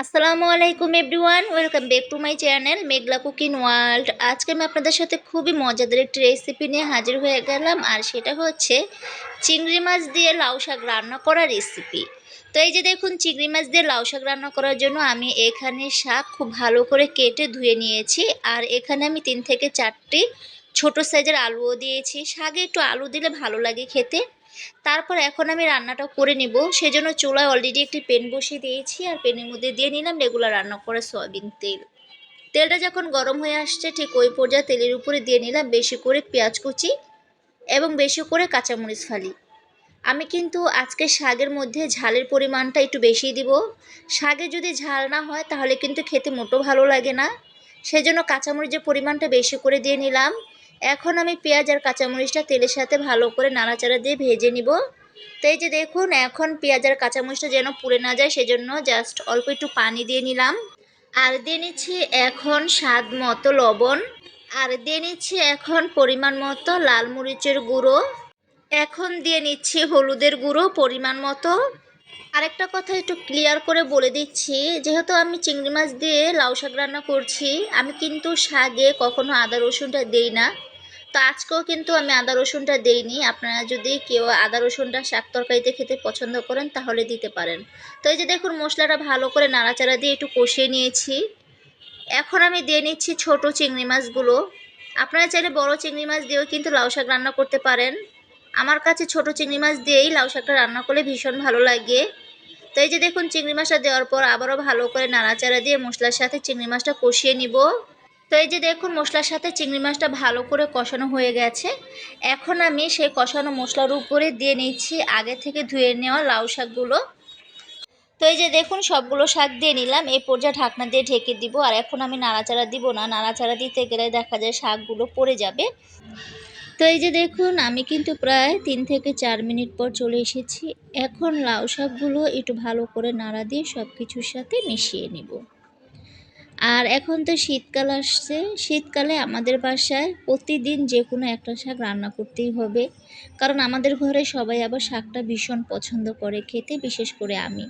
আসসালামু আলাইকুম everyone, welcome back to my channel Meghla cooking world. আজকে আমি আপনাদের সাথে খুবই মজাদার একটি রেসিপি নিয়ে হাজির হয়ে গেলাম, আর সেটা হচ্ছে চিংড়ি মাছ দিয়ে লাউ শাক রান্না করা রেসিপি তো এই যে দেখুন, চিংড়ি মাছ দিয়ে লাউ শাক রান্না করার জন্য আমি এখানে শাক খুব ভালো করে কেটে ধুয়ে নিয়েছি, আর এখানে আমি তিন থেকে চারটি ছোট সাইজের আলুও দিয়েছি। শাকে একটু আলু দিলে ভালো লাগে খেতে। তারপর এখন আমি রান্নাটা করে নিব। সেজন্য চুলায় অলরেডি একটি পেন বসিয়ে দিয়েছি আর পেনের মধ্যে দিয়ে নিলাম রেগুলার রান্না করা সয়াবিন তেল। তেলটা যখন গরম হয়ে আসছে, ঠিক ওই পর্যায়ে তেলের উপরে দিয়ে নিলাম বেশি করে পেঁয়াজ কুচি এবং বেশি করে কাঁচামরিচ ফালি। আমি কিন্তু আজকে শাকের মধ্যে ঝালের পরিমাণটা একটু বেশি দিব। শাকে যদি ঝাল না হয়, তাহলে কিন্তু খেতে মোটো ভালো লাগে না। সেজন্য কাঁচামরিচের পরিমাণটা বেশি করে দিয়ে নিলাম। এখন আমি পেঁয়াজ আর কাঁচামরিচটা তেলের সাথে ভালো করে নাড়াচাড়া দিয়ে ভেজে নিব। তো এই যে দেখুন, এখন পেঁয়াজ আর কাঁচামরিচটা যেন পুড়ে না যায়, সেজন্য জাস্ট অল্প একটু পানি দিয়ে নিলাম। আর দিয়ে নিচ্ছি এখন স্বাদ মতো লবণ। আর দিয়ে নিচ্ছি এখন পরিমাণ মতো লাল মরিচের গুঁড়ো। এখন দিয়ে নিচ্ছি হলুদের গুঁড়ো পরিমাণ মতো। আরেকটা কথা একটু ক্লিয়ার করে বলে দিচ্ছি, যেহেতু আমি চিংড়ি মাছ দিয়ে লাউ শাক রান্না করছি, আমি কিন্তু শাকে কখনো আদা রসুনটা দেই না। তো আজকেও কিন্তু আমি আদা রসুনটা দেইনি। আপনারা যদি কেউ আদা রসুনটা শাক তরকারিতে খেতে পছন্দ করেন, তাহলে দিতে পারেন। তো এই যে দেখুন, মশলাটা ভালো করে নাড়াচাড়া দিয়ে একটু কষিয়ে নিয়েছি। এখন আমি দিয়ে নিচ্ছি ছোট চিংড়ি মাছগুলো। আপনারা চাইলে বড় চিংড়ি মাছ দিয়েও কিন্তু লাউ শাক রান্না করতে পারেন। আমার কাছে ছোট চিংড়ি মাছ দিয়েই লাউ শাকটা রান্না করলে ভীষণ ভালো লাগে। তো এই যে দেখুন, চিংড়ি মাছটা দেওয়ার পর আবারও ভালো করে নাড়াচাড়া দিয়ে মশলার সাথে চিংড়ি মাছটা কষিয়ে নিব। তো এই যে দেখুন, মশলার সাথে চিংড়ি মাছটা ভালো করে কষানো হয়ে গেছে। এখন আমি সেই কষানো মশলার উপরে দিয়ে নিচ্ছি আগে থেকে ধুয়ে নেওয়া লাউ শাকগুলো। তো এই যে দেখুন, সবগুলো শাক দিয়ে নিলাম। এই পর্যায়ে ঢাকনা দিয়ে ঢেকে দিব। আর এখন আমি নাড়াচাড়া দিব না। নাড়াচাড়া দিতে গেলে দেখা যায় শাকগুলো পড়ে যাবে। তো এই যে দেখুন, আমি কিন্তু প্রায় তিন থেকে চার মিনিট পর চলে এসেছি। এখন লাউ শাকগুলো একটু ভালো করে নাড়া দিয়ে সব কিছুর সাথে মিশিয়ে নেব। আর এখন তো শীতকাল আসছে। শীতকালে আমাদের বাসায় প্রতিদিন যে কোনো একটা শাক রান্না করতেই হবে। কারণ আমাদের ঘরে সবাই আবার শাকটা ভীষণ পছন্দ করে, খেতে বিশেষ করে আমি।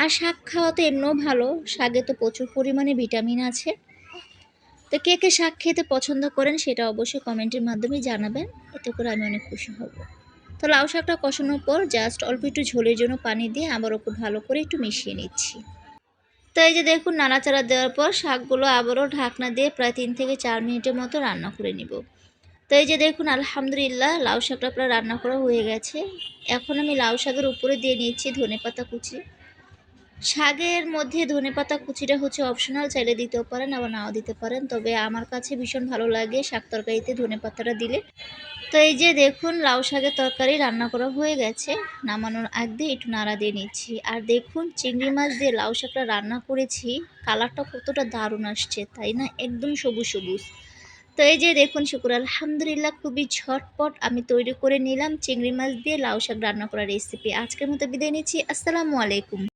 আর শাক খাওয়া তো এমনিও ভালো, শাকে তো প্রচুর পরিমাণে ভিটামিন আছে। তো কে কে শাক খেতে পছন্দ করেন সেটা অবশ্যই কমেন্টের মাধ্যমে জানাবেন, এতে করে আমি অনেক খুশি হব। তো লাউ শাকটা কষানোর পর জাস্ট অল্প একটু ঝোলের জন্য পানি দিয়ে আবারও খুব ভালো করে একটু মিশিয়ে নিচ্ছি। তো এই যে দেখুন, নাড়াচাড়া দেওয়ার পর শাকগুলো আবারও ঢাকনা দিয়ে প্রায় তিন থেকে চার মিনিটের মতো রান্না করে নিব। তো এই যে দেখুন, আলহামদুলিল্লাহ লাউ শাকটা প্রায় রান্না করা হয়ে গেছে। এখন আমি লাউ শাকের উপরে দিয়ে নিচ্ছি ধনে পাতা কুচি। শাকের মধ্যে ধনে পাতা কুচিটা হচ্ছে অপশনাল চাইলে দিতেও পারেন আবার নাও দিতে পারেন। তবে আমার কাছে ভীষণ ভালো লাগে শাক তরকারিতে ধনে পাতাটা দিলে। তো এই যে দেখুন, লাউ শাকের তরকারি রান্না করা হয়ে গেছে। নামানোর আগ দিয়ে একটু নাড়া দিয়ে নিচ্ছি। আর দেখুন, চিংড়ি মাছ দিয়ে লাউ শাকটা রান্না করেছি কালারটা কতটা দারুণ আসছে, তাই না? একদম সবুজ সবুজ। তো এই যে দেখুন, শুকুর আলহামদুলিল্লাহ, খুবই ঝটপট আমি তৈরি করে নিলাম চিংড়ি মাছ দিয়ে লাউ শাক রান্না করার রেসিপি আজকের মতো বিদায় নিচ্ছি। আসসালামু আলাইকুম।